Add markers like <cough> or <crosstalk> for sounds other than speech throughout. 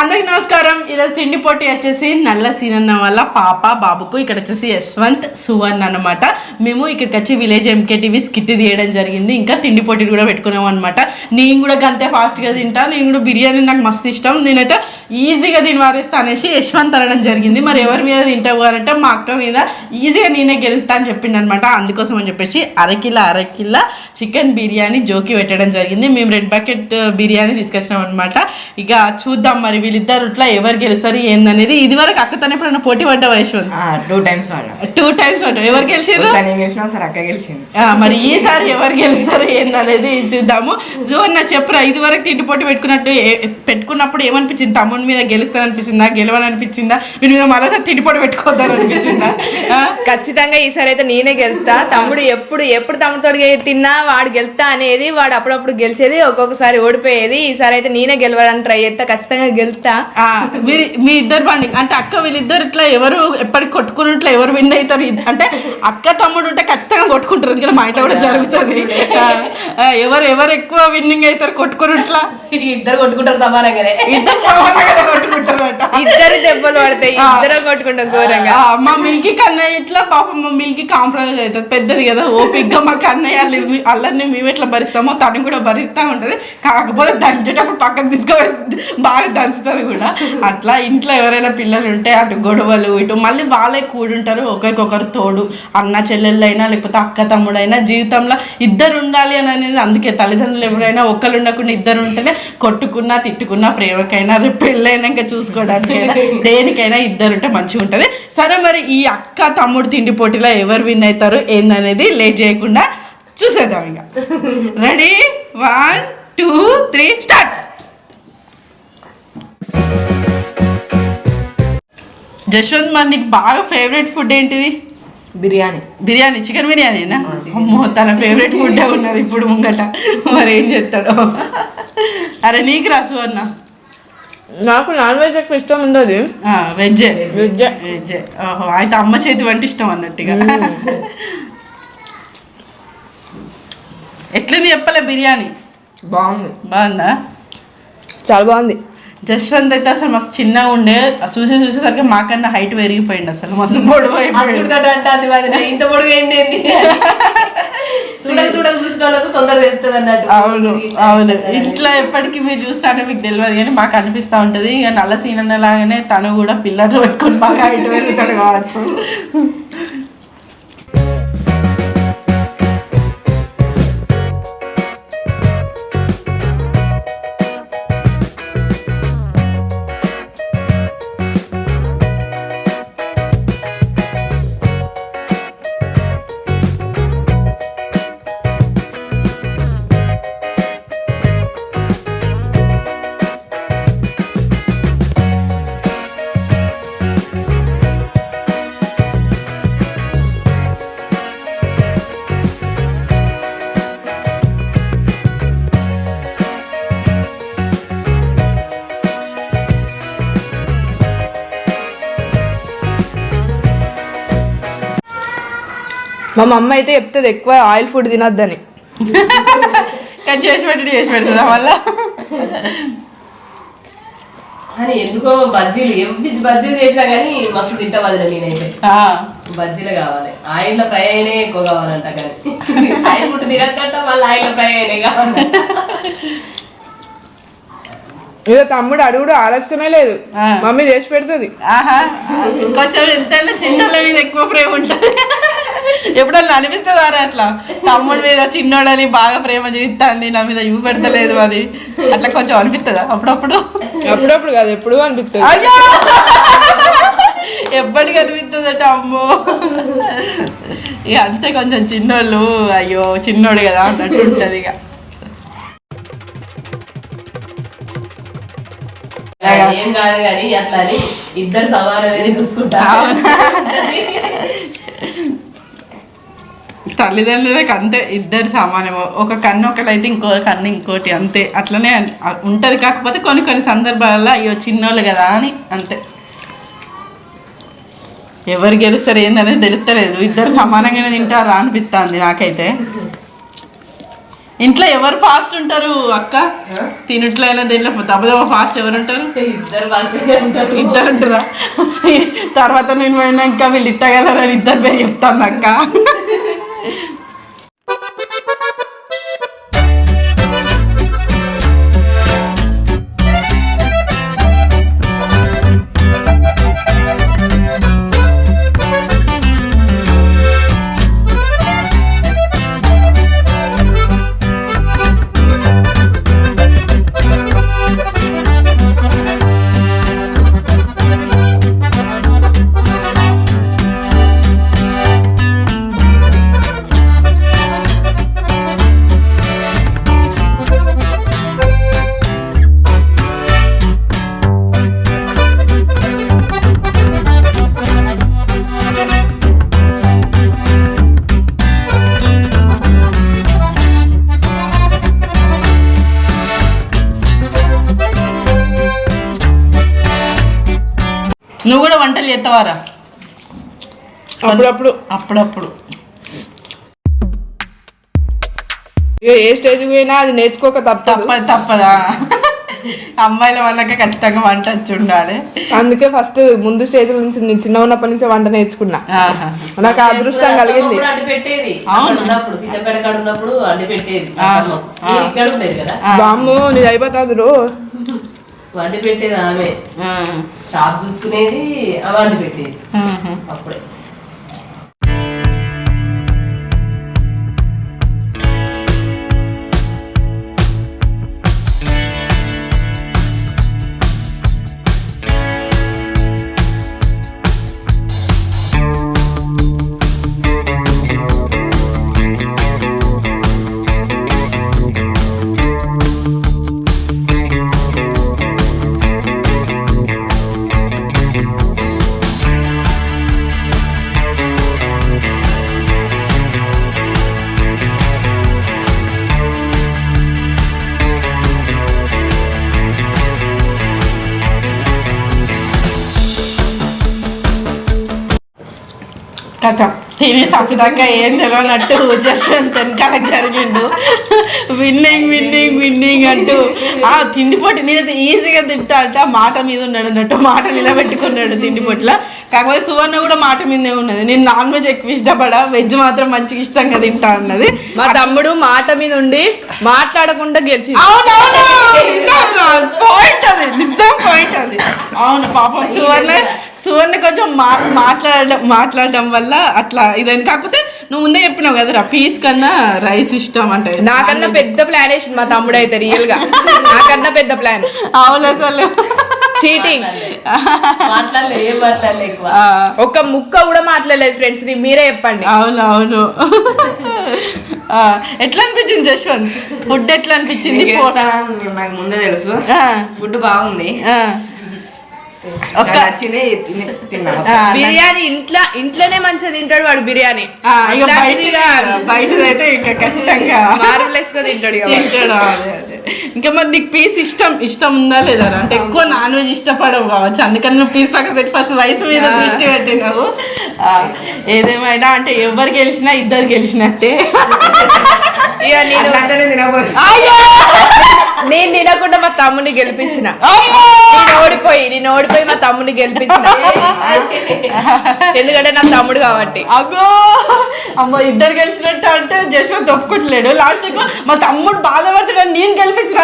అందరికి నమస్కారం. ఈరోజు తిండి పోటీ వచ్చేసి నల్ల సీనన్న వల్ల పాప బాబుకు. ఇక్కడ వచ్చేసి యశ్వంత్ సువర్ణ అన్నమాట. మేము ఇక్కడికి వచ్చి విలేజ్ ఎంకేటీవీ స్కిట్ తీయడం జరిగింది. ఇంకా తిండి పోటీలు కూడా పెట్టుకున్నాం అనమాట నేను కూడా గంతే ఫాస్ట్గా తింటా. నేను కూడా బిర్యానీ నాకు మస్తు ఇష్టం. నేనైతే ఈజీగా దీని వారిస్తా అనేసి యశ్వంత్ అనడం జరిగింది. మరి ఎవరి మీద తింటావు అంటే మా అక్క మీద ఈజీగా నేనే గెలుస్తా అని చెప్పిండు అనమాట అందుకోసం అని చెప్పేసి అరకిల అరకిల చికెన్ బిర్యానీ జోకి పెట్టడం జరిగింది. మేము రెడ్ బకెట్ బిర్యానీ తీసుకొచ్చినాం అనమాట ఇక చూద్దాం మరి వీళ్ళిద్దరు ఇట్లా ఎవరు గెలుస్తారు ఏందనేది. ఇది వరకు అక్కతోనే ఎప్పుడైనా పోటీ పడ్డా Yashwanth? Two times two times పడ్డా ఎవరు గెలిచారు గెలిచిన అక్క గెలిచింది. మరి ఈసారి ఎవరు గెలుస్తారు ఏందనేది చూద్దాము. జోన్ నా చెప్పురా ఇది వరకు తిండి పోటీ పెట్టుకున్నట్టు పెట్టుకున్నప్పుడు ఏమనిపించింది తమ్ముని మీద గెలుస్తాననిపించిందా గెలవననిపించిందా? వీడి మీద మరోసారి తిండి పోటీ పెట్టుకోవద్దని అనిపించిందా? ఖచ్చితంగా ఈసారి అయితే నేనే గెలుస్తా. తమ్ముడు ఎప్పుడు ఎప్పుడు తమ్ముడితో తిన్నా వాడు గెలుస్తా అనేది వాడు అప్పుడప్పుడు గెలిచేది ఒక్కొక్కసారి ఓడిపోయేది. ఈసారి అయితే నేనే గెలవాలని ట్రై చేస్తా. ఖచ్చితంగా గెలుస్తా. ఆ, వీరి మీ ఇద్దరు బండి అంటే అక్క వీళ్ళిద్దరు ఇట్లా ఎవరు ఎప్పటికి కొట్టుకున్నట్లు ఎవరు విన్ అవుతారు? అంటే అక్క తమ్ముడు ఉంటే ఖచ్చితంగా కొట్టుకుంటారు. ఎందుకంటే మా ఇంట్లో కూడా జరుగుతుంది. ఎవరు ఎవరు ఎక్కువ విన్నింగ్ అవుతారు కొట్టుకున్నట్లా ఇద్దరు కొట్టుకుంటారు సమానంగానే. ఇద్దరు ఇద్దరు దెబ్బలు పడతాయి ఇద్దరం కొట్టుకుంటాం ఘోరంగా. మా మిల్కి కన్నయ్య ఇట్లా పాపం మా మిల్కి కాంప్రమైజ్ అవుతుంది. పెద్దది కదా ఓపిక్గా మా కన్నయ్య అల్లి- అల్లరిని మేము ఎట్లా భరిస్తామో తను కూడా భరిస్తూ ఉంటుంది. కాకపోతే దంచేటప్పుడు పక్కకు తీసుకొని బాగా దంచుతుంది కూడా. అట్లా ఇంట్లో ఎవరైనా పిల్లలు ఉంటే అటు గొడవలు ఇటు మళ్ళీ వాళ్ళే కూడుంటారు. ఒకరికొకరు తోడు అన్న చెల్లెళ్ళైనా లేకపోతే అక్క తమ్ముడైనా జీవితంలో ఇద్దరు ఉండాలి అని అనేది అందుకే తల్లిదండ్రులు ఎవరైనా ఒక్కరు ఉండకుండా ఇద్దరు ఉంటేనే కొట్టుకున్నా తిట్టుకున్నా ప్రేమకైనా రేపు పెళ్ళైనాక చూసుకోవడానికైనా దేనికైనా ఇద్దరు ఉంటే మంచిగా ఉంటుంది. సరే మరి ఈ అక్క తమ్ముడు తిండి పోటీలో ఎవరు విన్ అవుతారు ఏందనేది లేట్ చేయకుండా చూసేద్దాం ఇక. Ready one two three start Jashwanth మరి నీకు బాగా ఫేవరెట్ ఫుడ్ ఏంటిది? బిర్యానీ. బిర్యానీ చికెన్ బిర్యానీనా? అమ్మో తన ఫేవరెట్ ఫుడ్ ఉన్నది ఇప్పుడు ముంగట. మరి ఏం చేస్తాడో. అరే నీకు రా సువర్ణ నాకు నాన్ వెజ్ ఎక్కువ ఇష్టం ఉండదు. వెజ్ వెజ్ వెజ్ ఓహో అయితే అమ్మ చేతి వంట ఇష్టం అన్నట్టుగా. ఎట్లని చెప్పలే బిర్యానీ? బాగుంది. బాగుందా? చాలా బాగుంది. జశ్వంత్ అయితే అసలు మస్తు చిన్నగా ఉండే. చూసి చూసేసరికి మాకన్నా హైట్ పెరిగిపోయింది అసలు. మస్తు పొడవు అయిపోయింది. ఇంత పొడుగు ఏంటి? చూడక చూడక చూసిన వాళ్ళకు తొందరగా తెలుస్తుంది అన్నట్టు. అవును అవును. ఇంట్లో ఎప్పటికీ మీరు చూస్తానే మీకు తెలియదు కానీ మాకు అనిపిస్తూ ఉంటుంది. ఇక నల్ల సీనన్న లాగానే తను కూడా పిల్లర్లు పెట్టుకొని బాగా హైట్ పెరుగుతాడు కావచ్చు. మా మమ్మ అయితే చెప్తుంది ఎక్కువ ఆయిల్ ఫుడ్ తినొద్దని. కానీ చేసి పెట్టి చేసి పెడుతుందా మళ్ళా? అని ఎందుకో బజ్జీలు పిచ్చి బజ్జీలు చేసినా కానీ మస్తు తింటా వదిలే నేనైతే. ఆ, బజ్జీలు కావాలి. ఆయిల్ ఫ్రై అయినే ఎక్కువ కావాలంట కానీ. ఆయిల్ ఫుడ్ తినక్కట మళ్ళీ ఆయిల్ ఫ్రై అయినే కావాలంట. ఇక తమ్ముడు అడుగుడు ఆలస్యమే లేదు. మమ్మీ చేసి పెడుతుంది. ఆహా. కొంచెం ఎంతైనా చిన్నోళ్ళ మీద ఎక్కువ ప్రేమ ఉంటుంది. ఎప్పుడన్నా అనిపిస్తుందా రా అట్లా? తమ్ముడి మీద చిన్నోడని బాగా ప్రేమ చూపిస్తుంది నా మీద ఇవి పెడతలేదు అది అట్లా కొంచెం అనిపిస్తుందా అప్పుడప్పుడు? అప్పుడప్పుడు కాదు ఎప్పుడు అనిపిస్తుంది అయ్యో! ఎప్పటికి అనిపిస్తుందట అమ్మో! ఇక అంతే కొంచెం చిన్నోళ్ళు అయ్యో చిన్నోడు కదా అన్నట్టు ఉంటుంది ఇక. ఏం కాదు కానీ అట్లా ఇద్దరు సమానమే చూసుకుంటా. తల్లిదండ్రులకు అంతే ఇద్దరు సమానము ఒక కన్ను ఒకళ్ళైతే ఇంకో కన్ను ఇంకోటి అంతే. అట్లనే ఉంటది. కాకపోతే కొన్ని కొన్ని సందర్భాలలో అయ్యో చిన్నోళ్ళు కదా అని అంతే. ఎవరు గెలుస్తారు ఏందనేది తెలుస్తలేదు. ఇద్దరు సమానంగానే తింటారా అనిపిస్తుంది నాకైతే. ఇంట్లో ఎవరు ఫాస్ట్ ఉంటారు అక్క? తినట్లో అయినా దీంట్లో దెబ్బ ఫాస్ట్ ఎవరు ఉంటారు? ఇద్దరు ఉంటారు. ఇద్దరు ఉంటారా? <laughs> తర్వాత నేను పోయినాక వీళ్ళు ఇట్టగలరని ఇద్దరు పేరు చెప్తాను అక్క. నువ్వు కూడా వంటలు చేస్తావారా అప్పుడప్పుడు. అప్పుడప్పుడు. ఇక ఏ స్టేజ్ పోయినా అది నేర్చుకోక తప్పదు. తప్పదు తప్పదా? అమ్మాయిల వాళ్ళకి ఖచ్చితంగా వంట వచ్చి ఉండాలి. అందుకే ఫస్ట్ ముందు స్టేజ్ నుంచి నేను చిన్న ఉన్నప్పటి నుంచి వంట నేర్చుకున్నా. నాకు ఆ అదృష్టం కలిగింది. బామ్ము నీది అయిపోతుంది రో. వండి పెట్టేది ఆమె. షాప్ చూసుకునేది వండి పెట్టేది. అప్పుడే కథ. తినేసి అప్పటిదాకా ఏం తెలియనట్టు జస్వంత్ వెనకాల జరిగిండు. విన్నింగ్ విన్నింగ్ విన్నింగ్ అంటూ ఆ తిండిపోటీ నేనైతే ఈజీగా తింటా అంటే ఆ మాట మీద ఉన్నాడు అన్నట్టు మాట నిలబెట్టుకున్నాడు తిండిపోట్ల కాకపోతే సువర్ణ కూడా మాట మీదే ఉన్నది. నేను నాన్ వెజ్ ఎక్కువ ఇష్టపడా వెజ్ మాత్రం మంచిగా ఇష్టంగా తింటా అన్నది. మా తమ్ముడు మాట మీద ఉండి మాట్లాడకుండా గెలిచి అవునవును. పాయింట్ అది నిజం పాయింట్ అది. అవును పాపం సువర్ణ సువర్ణ కొంచెం మా మాట్లాడడం మాట్లాడడం వల్ల అట్లా ఇదైంది. కాకపోతే నువ్వు ముందే చెప్పినావు కదరా పీస్ కన్నా రైస్ ఇష్టం అంటే. నాకన్నా పెద్ద ప్లాన్ వేసింది మా తమ్ముడు అయితే రియల్గా. నాకన్నా పెద్ద ప్లాన్ అవును అసలు. చీటింగ్ ఒక్క ముక్క కూడా మాట్లాడలేదు ఫ్రెండ్స్ మీరే చెప్పండి. అవును అవును. ఎట్లా అనిపించింది జశ్వంత్? ఫుడ్ ఎట్లా అనిపించింది? నీకు ముందే తెలుసు. ఫుడ్ బాగుంది. బిర్యానీ ఇంట్లో ఇంట్లోనే మంచిగా తింటాడు వాడు బిర్యానీ. ఇక బయట అయితే ఇంకా ఖచ్చితంగా. మార్వలెస్గా తింటాడు ఇక వాడు. తింటాడు, అదే, అదే. ఇంకా మరి నీకు పీస్ ఇష్టం ఇష్టం ఉందా లేదా? అంటే ఎక్కువ నాన్ వెజ్ ఇష్టపడవు కావచ్చు. అందుకని నువ్వు పీస్ పక్కన పెట్టి ఫస్ట్ రైస్ మీద దృష్టి పెట్టినావు. ఏదేమైనా అంటే ఎవరు గెలిచినా ఇద్దరు గెలిచినట్టే. <laughs> ఇక నేను! నేను తినకుండా మా తమ్ముని గెలిపించిన! నేను ఓడిపోయి నేను ఓడిపోయి మా తమ్ముని గెలిపించిన. ఎందుకంటే నా తమ్ముడు కాబట్టి. అగో అమ్మ ఇద్దరు గెలిచినట్టు అంటే జశ్వంత్ ఒప్పుకోవట్లేడు లాస్ట్ మా తమ్ముడు బాధపడుతున్నాడు నేను గెలిపించిన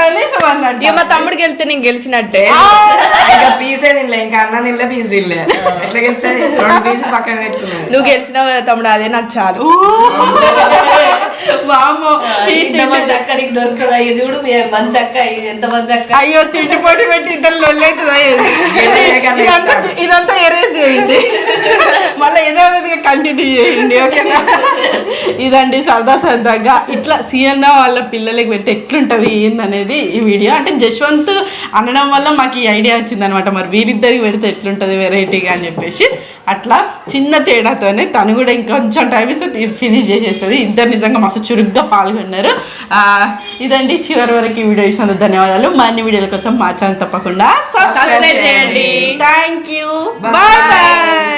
అన్నట్టు మా తమ్ముడు గెలిస్తే నేను గెలిచినట్టే. ఇంకా పీసే తినలే ఇంకా అన్న తినలే పీస్ తినలే. ఎట్లా రెండు పీసులు పక్కన పెట్టుకున్నాను నువ్వు గెలిచినావు తమ్ముడు అదే నాకు చాలు. ఇంత మంచి అక్క నీకు ఇది చూడు మీ మంచి అక్క ఇది ఎంత మంచి అక్క? అయ్యో తిండి పోటీ పెట్టి ఇద్దరు లొల్లైతుందా ఇది? ఇదంతా ఇదంతా ఎరేజ్ చేయండి. మళ్ళీ ఏదో విధంగా కంటిన్యూ చేయండి ఓకేనా? ఇదండి సరదా సరదాగా. ఇట్లా సీఎన్న వాళ్ళ పిల్లలకి పెడితే ఎట్లుంటది ఏందనేది ఈ వీడియో. అంటే జశ్వంత్ అనడం వల్ల మాకు ఈ ఐడియా వచ్చింది అనమాట మరి వీరిద్దరికి పెడితే ఎట్లుంటది వెరైటీగా అని చెప్పేసి. అట్లా చిన్న తేడాతోనే తను కూడా ఇంకొంచెం టైం ఇస్తే ఫినిష్ చేసేస్తుంది. ఇద్దరు నిజంగా మస్తు చురుగ్గా పాల్గొన్నారు. ఇదండి చివరి వరకు ఈ వీడియో ఇచ్చినందుకు ధన్యవాదాలు. మరిన్ని వీడియోల కోసం మా ఛానల్ తప్పకుండా Subscribe చేయండి. Thank you bye bye